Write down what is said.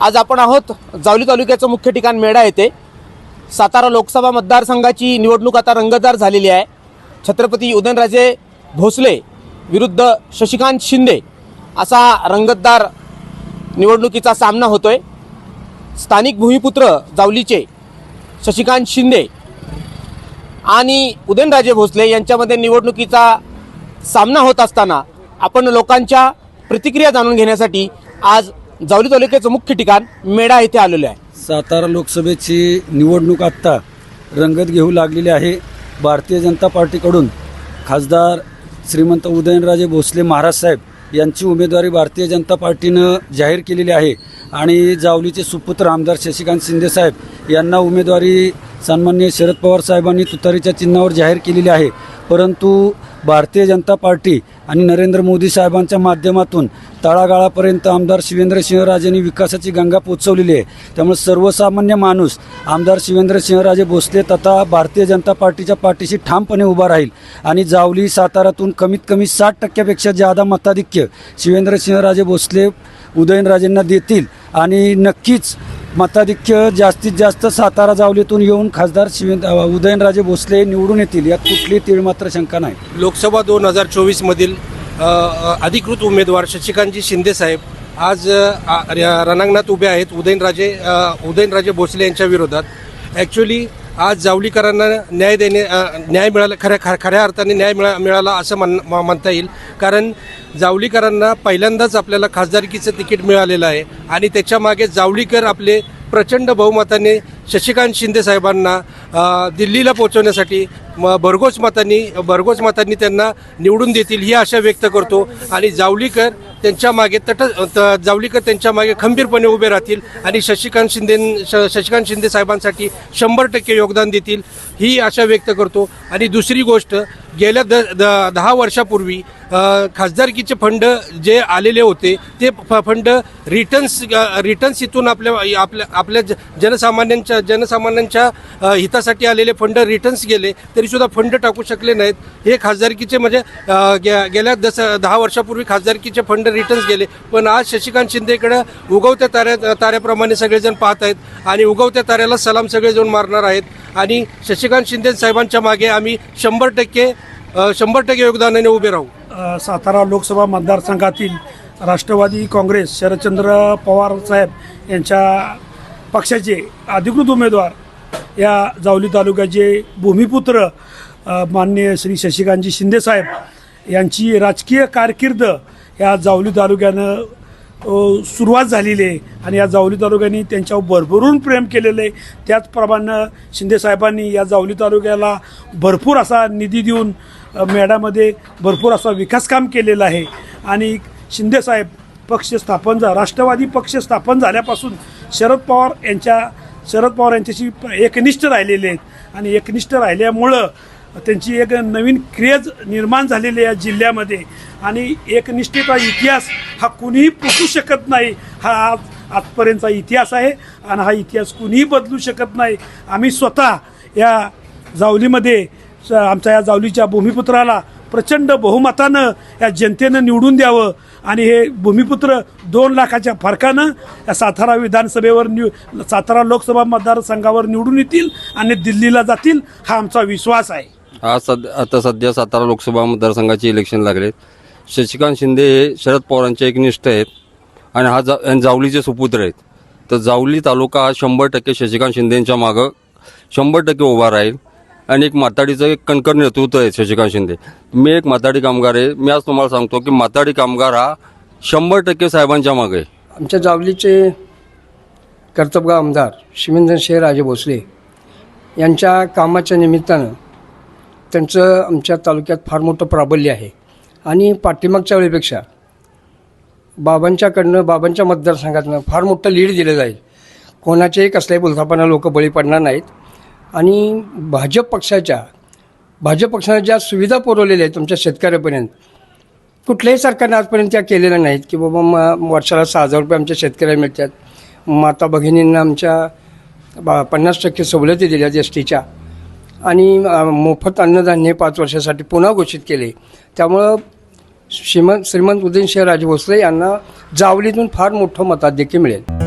आज आपण आहोत जावली तालुक्याचं मुख्य ठिकाण मेढा येथे. सातारा लोकसभा मतदारसंघाची निवडणूक आता रंगतदार झालेली आहे. छत्रपती उदयनराजे भोसले विरुद्ध शशिकांत शिंदे असा रंगतदार निवडणुकीचा सामना होतोय. स्थानिक भूमिपुत्र जावलीचे शशिकांत शिंदे आणि उदयनराजे भोसले यांच्यामध्ये निवडणुकीचा सामना होत असताना आपण लोकांच्या प्रतिक्रिया जाणून घेण्यासाठी आज जावली तालुक्याचं मुख्य ठिकाण मेढा येथे आलेलं आहे. सातारा लोकसभेची निवडणूक आत्ता रंगत घेऊ लागलेली आहे. भारतीय जनता पार्टीकडून खासदार श्रीमंत उदयनराजे भोसले महाराज साहेब यांची उमेदवारी भारतीय जनता पार्टीनं जाहीर केलेली आहे. आणि जावलीचे सुपुत्र आमदार शशिकांत शिंदे साहेब यांना उमेदवारी सन्माननीय शरद पवार साहेबांनी तुतारीच्या चिन्हावर जाहीर केलेली आहे. परंतु भारतीय जनता पार्टी आणि नरेंद्र मोदी साहेबांच्या माध्यमातून तळागाळापर्यंत आमदार शिवेंद्रसिंहराजेंनी विकासाची गंगा पोचवलेली आहे. त्यामुळे सर्वसामान्य माणूस आमदार शिवेंद्रसिंहराजे भोसले तथा भारतीय जनता पार्टीच्या पाठीशी ठामपणे उभा राहील आणि जावली सातारातून कमीत कमी साठ टक्क्यापेक्षा जादा मताधिक्य शिवेंद्रसिंहराजे भोसले उदयनराजेंना देतील आणि नक्कीच मताधिक्य जास्तीत जास्त सातारा जावलीतून येऊन खासदार शिवेंद्र उदयनराजे भोसले निवडून येतील यात कुठली तीळ मात्र शंका नाही. लोकसभा दोन हजार चोवीसमधील अधिकृत उमेदवार शशिकांतजी शिंदे साहेब आज रणांगणात उभे आहेत. उदयनराजे उदयनराजे भोसले यांच्या विरोधात. ॲक्च्युली आज जावलीकरांना न्याय देणे न्याय मिळाला खऱ्या खऱ्या खऱ्या अर्थाने न्याय मिळा मिळाला असं म्हण म्हणता येईल. कारण जावलीकरांना पहिल्यांदाच आपल्याला खासदारकीचं तिकीट मिळालेलं आहे. आणि त्याच्यामागे जावलीकर आपले प्रचंड बहुमताने शशिकांत शिंदे साहेबांना दिल्लीला पोहोचवण्यासाठी म भरघोस मतांनी भरघोस मतांनी त्यांना निवडून देतील ही आशा व्यक्त करतो. आणि जावलीकर त्यांच्या मागे तट त- जावलीकर त्यांच्या मागे खंबीरपणे उभे राहतील आणि शशिकांत शिंदे श- शशिकांत शिंदे साहेबांसाठी शंभर टक्के योगदान देतील ही आशा व्यक्त करतो. आणि दुसरी गोष्ट गेल्या द द- दहा वर्षापूर्वी खासदारकीचे फंड जे आलेले होते ते फ- फंड रिटर्न्स रिटर्न्स इथून आपल्या आपल्या आपल्या ज- जनसामान्यांच्या जनसामान्यांच्या हितासाठी आलेले फंड रिटर्न्स गेले तरीसुद्धा फंड टाकू शकले नाहीत. हे खासदारकीचे म्हणजे गे- गेल्या दस दहा वर्षापूर्वी खासदारकीचे फंड रिटर्न्स गेले पण आज शशिकांत शिंदेकडे उगवत्या ताऱ्या ताऱ्याप्रमाणे सगळेजण पाहत आहेत आणि उगवत्या ताऱ्याला सलाम सगळेजण मारणार आहेत. आणि शशिकांत शिंदे साहेबांच्या मागे आम्ही शंभर टक्के शंभर टक्के योगदानाने उभे राहू. अ, सातारा लोकसभा मतदारसंघातील राष्ट्रवादी काँग्रेस शरदचंद्र पवार साहेब यांच्या पक्षाचे अधिकृत उमेदवार या जावली तालुक्याचे भूमिपुत्र अ, माननीय श्री शशिकांतजी शिंदेसाहेब यांची राजकीय कारकीर्द या जावली तालुक्यानं अ, सुरुवात झालेली आहे. आणि या जावली तालुक्याने त्यांच्यावर भरभरून प्रेम केलेलं आहे. त्याचप्रमाणे शिंदेसाहेबांनी या जावली तालुक्याला भरपूर असा निधी देऊन मेढामध्ये भरपूर असा विकास काम केलेलं आहे. आणि शिंदेसाहेब पक्ष स्थापन झा राष्ट्रवादी पक्ष स्थापन झाल्यापासून शरद पवार यांच्या शरद पवार यांच्याशी प- एकनिष्ठ राहिलेले आहेत. आणि एकनिष्ठ राहिल्यामुळं त्यांची एक नवीन क्रेज निर्माण झालेली आहे या जिल्ह्यामध्ये. आणि एकनिष्ठेचा इतिहास हा कुणीही पुसू शकत नाही. हा आज आजपर्यंतचा इतिहास आहे आणि हा इतिहास कुणीही बदलू शकत नाही. आम्ही स्वतः या जावलीमध्ये आमच्या या जावलीच्या भूमिपुत्राला प्रचंड बहुमतानं या जनतेनं निवडून द्यावं. आणि हे भूमिपुत्र दोन लाखाच्या फरकानं या सातारा विधानसभेवर निव सातारा लोकसभा मतदारसंघावर निवडून येतील आणि दिल्लीला जातील हा आमचा विश्वास आहे. आज सध्या आता सध्या सातारा लोकसभा मतदारसंघाचे इलेक्शन लागले. शशिकांत शिंदे हे शरद पवारांचे एकनिष्ठ आहेत. आणि हा जा जावलीचे सुपुत्र आहेत. तर जावली तालुका हा शंभर टक्के शशिकांत शिंदेंच्या मागं शंभर टक्के उभा राहील. आणि एक माताडीचं एक कणकर नेतृत्व आहे शशिकांत शिंदे. मी एक माताडी कामगार आहे. मी आज तुम्हाला सांगतो की माताडी कामगार हा शंभर टक्के साहेबांच्या मागे आहे. आमच्या जावलीचे कर्तबगाव आमदार शिवेंद्र राजे भोसले यांच्या कामाच्या निमित्तानं त्यांचं आमच्या तालुक्यात फार मोठं प्राबल्य आहे. आणि पाठीमागच्या वेळेपेक्षा बाबांच्याकडनं बाबांच्या मतदारसंघातनं फार मोठं लीड दिलं जाईल. कोणाचेही कसल्याही बोलतापणा लोक बळी पडणार नाहीत. आणि भाजप पक्षाच्या भाजप पक्षाने ज्या सुविधा पुरवलेल्या आहेत तुमच्या शेतकऱ्यापर्यंत कुठल्याही सरकारने आजपर्यंत त्या केलेल्या नाहीत की बाबा म वर्षाला सहा हजार रुपये आमच्या शेतकऱ्याला मिळतात. माता भगिनींना आमच्या बा पन्नास टक्के सवलती दिल्या एस टीच्या. आणि मोफत अन्नधान्य पाच वर्षासाठी पुन्हा घोषित केले. त्यामुळं श्रीमंत श्रीमंत उदयनसिंह राजे भोसले यांना जावलीतून फार मोठं मताधिक्य मिळेल.